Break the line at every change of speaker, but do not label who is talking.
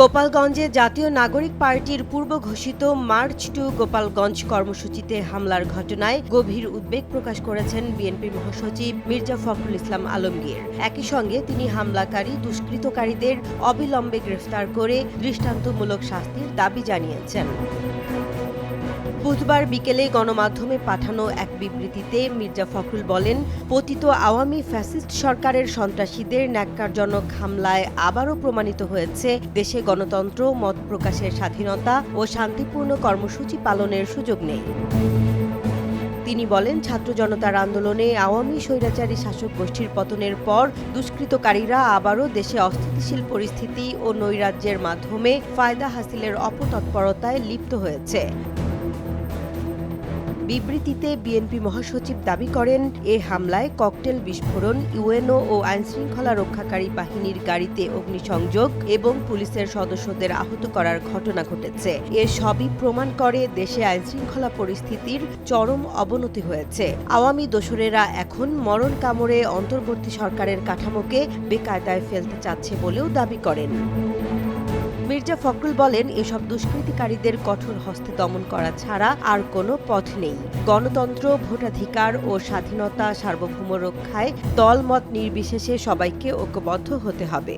গোপালগঞ্জে জাতীয় নাগরিক পার্টির পূর্ব ঘোষিত মার্চ টু গোপালগঞ্জ কর্মসূচিতে হামলার ঘটনায় গভীর উদ্বেগ প্রকাশ করেছেন বিএনপির মহাসচিব মির্জা ফখরুল ইসলাম আলমগীর। একই সঙ্গে তিনি হামলাকারী, দুষ্কৃতকারীদের অবিলম্বে গ্রেফতার করে দৃষ্টান্তমূলক শাস্তির দাবি জানিয়েছেন। বুধবার বিকেলে গণমাধ্যমে পাঠানো এক বিবৃতিতে মির্জা ফখরুল বলেন, পতিত আওয়ামী ফ্যাসিস্ট সরকারের সন্ত্রাসীদের ন্যাক্কারজনক হামলায় আবারও প্রমাণিত হয়েছে দেশে গণতন্ত্র, মত প্রকাশের স্বাধীনতা ও শান্তিপূর্ণ কর্মসূচি পালনের সুযোগ নেই। তিনি বলেন, ছাত্র জনতার আন্দোলনে আওয়ামী স্বৈরাচারী শাসক গোষ্ঠীর পতনের পর দুষ্কৃতকারীরা আবারও দেশে অস্থিতিশীল পরিস্থিতি ও নৈরাজ্যের মাধ্যমে ফায়দা হাসিলের অপতৎপরতায় লিপ্ত হয়েছে। বিবৃতিতে বিএনপি মহাসচিব দাবি করেন, এ হামলায় ককটেল বিস্ফোরণ, ইউএনও ও আইনশৃঙ্খলা রক্ষাকারী বাহিনীর গাড়িতে অগ্নিসংযোগ এবং পুলিশের সদস্যদের আহত করার ঘটনা ঘটেছে। এ সবই প্রমাণ করে দেশে আইনশৃঙ্খলা পরিস্থিতির চরম অবনতি হয়েছে। আওয়ামী দোসরেরা এখন মরণ কামড়ে অন্তর্বর্তী সরকারের কাঠামোকে বেকায়দায় ফেলতে চাচ্ছে বলেও দাবি করেন। মির্জা ফখরুল বলেন, এসব দুষ্কৃতিকারীদের কঠোর হস্তে দমন করা ছাড়া আর কোনো পথ নেই। গণতন্ত্র, ভোটাধিকার ও স্বাধীনতা, সার্বভৌম রক্ষায় দলমত নির্বিশেষে সবাইকে ঐক্যবদ্ধ হতে হবে।